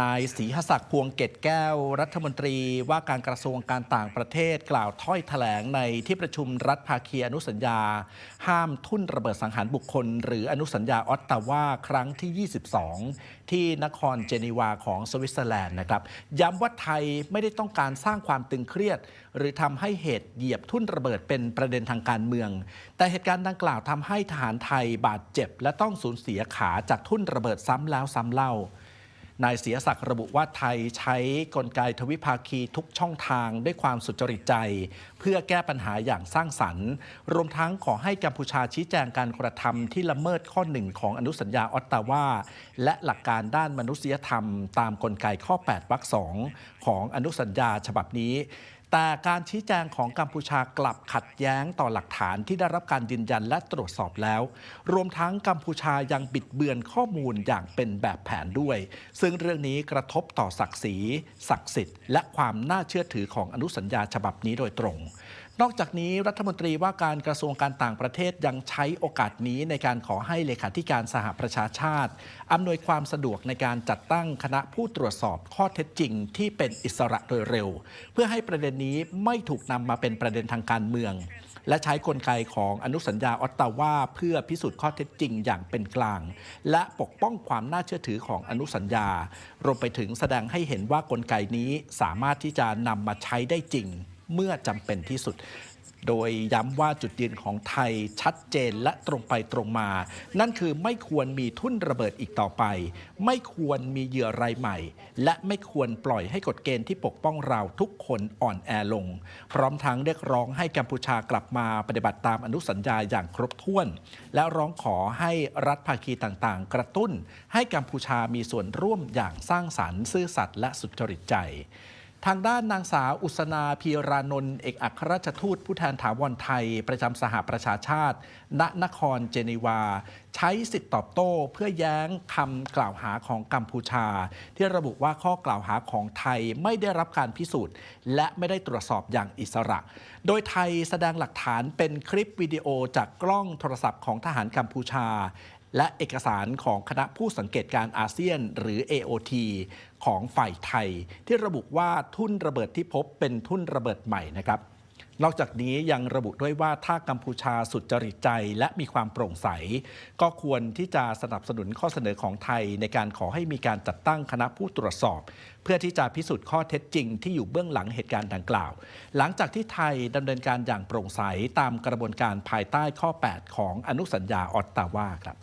นายศรีหศักดิ์พวงเกตแก้ว รัฐมนตรีว่าการกระทรวงการต่างประเทศกล่าวถ้อยแถลงในที่ประชุมรัฐภาคีอนุสัญญา ห้ามทุ่นระเบิดสังหารบุคคล หรืออนุสัญญาออตตาวาครั้งที่ 22 ที่นครเจนีวาของสวิตเซอร์แลนด์นะครับ ย้ำว่าไทยไม่ได้ต้องการสร้างความตึงเครียด หรือทำให้เหตุเหยียบทุ่นระเบิดเป็นประเด็นทางการเมือง แต่เหตุการณ์ดังกล่าวทำให้ทหารไทยบาดเจ็บ และต้องสูญเสียขาจากทุ่นระเบิดซ้ำแล้วซ้ำเล่า นายเสียศักดิ์ระบุว่าไทยใช้กลไกทวิภาคีทุกช่องทางด้วยความสุจริตใจ เพื่อแก้ปัญหาอย่างสร้างสรรค์ รวมทั้งขอให้กัมพูชาชี้แจงการกระทำที่ละเมิดข้อหนึ่งของอนุสัญญาออตตาวาและหลักการด้านมนุษยธรรม ตามกลไกข้อ 8 วรรคสองของอนุสัญญาฉบับนี้ แต่การชี้แจงของกัมพูชากลับขัดแย้งต่อหลักฐานที่ได้รับการยืนยันและตรวจสอบแล้ว รวมทั้งกัมพูชายังบิดเบือนข้อมูลอย่างเป็นแบบแผนด้วย ซึ่งเรื่องนี้กระทบต่อศักดิ์ศรีศักดิ์สิทธิ์และความน่าเชื่อถือของอนุสัญญาฉบับนี้โดยตรง นอกจากนี้รัฐมนตรีว่าการกระทรวงการต่างประเทศยังใช้โอกาสนี้ในการขอให้เลขาธิการสหประชาชาติ อำนวยความสะดวกในการจัดตั้งคณะผู้ตรวจสอบข้อเท็จจริง ที่เป็นอิสระโดยเร็ว เพื่อให้ประเด็นนี้ไม่ถูกนำมาเป็นประเด็นทางการเมือง และใช้กลไกของอนุสัญญาออตตาวาเพื่อพิสูจน์ข้อเท็จจริงอย่างเป็นกลาง และปกป้องความน่าเชื่อถือของอนุสัญญารวมไปถึงแสดงให้เห็นว่ากลไกนี้สามารถที่จะนำมาใช้ได้จริง เมื่อจำเป็นที่สุด โดยย้ำว่าจุดยืนของไทยชัดเจนและตรงไปตรงมา นั่นคือไม่ควรมีทุ่นระเบิดอีกต่อไป ไม่ควรมีเหยื่อรายใหม่ และไม่ควรปล่อยให้กฎเกณฑ์ที่ปกป้องเราทุกคนอ่อนแอลง พร้อมทั้งเรียกร้องให้กัมพูชากลับมาปฏิบัติตามอนุสัญญาอย่างครบถ้วน และร้องขอให้รัฐภาคีต่างๆ กระตุ้น ให้กัมพูชามีส่วนร่วมอย่างสร้างสรรค์ซื่อสัตย์และสุจริตใจ ทางด้านนางสาวอุศนาพีรานนท์เอกอัครราชทูตผู้แทนถาวรไทย ประจำสหประชาชาติ ณนครเจนีวา ใช้สิทธิตอบโต้เพื่อแย้งคำกล่าวหาของกัมพูชา ที่ระบุว่าข้อกล่าวหาของไทยไม่ได้รับการพิสูจน์ และไม่ได้ตรวจสอบอย่างอิสระ โดยไทยแสดงหลักฐานเป็นคลิปวิดีโอจากกล้องโทรศัพท์ของทหารกัมพูชา และเอกสารของคณะผู้สังเกตการอาเซียนหรือ AOT ของฝ่ายไทย ที่ระบุว่าทุ่นระเบิดที่พบเป็นทุ่นระเบิดใหม่นะครับนอกจากนี้ยังระบุด้วยว่าถ้ากัมพูชาสุดจริตใจและมีความโปร่งใส ก็ควรที่จะสนับสนุนข้อเสนอของไทยในการขอให้มีการจัดตั้งคณะผู้ตรวจสอบ เพื่อที่จะพิสูจน์ข้อเท็จจริงที่อยู่เบื้องหลังเหตุการณ์ดังกล่าว หลังจากที่ไทยดำเนินการอย่างโปร่งใสตามกระบวนการภายใต้ข้อ 8 ของอนุสัญญาออตตาวาครับ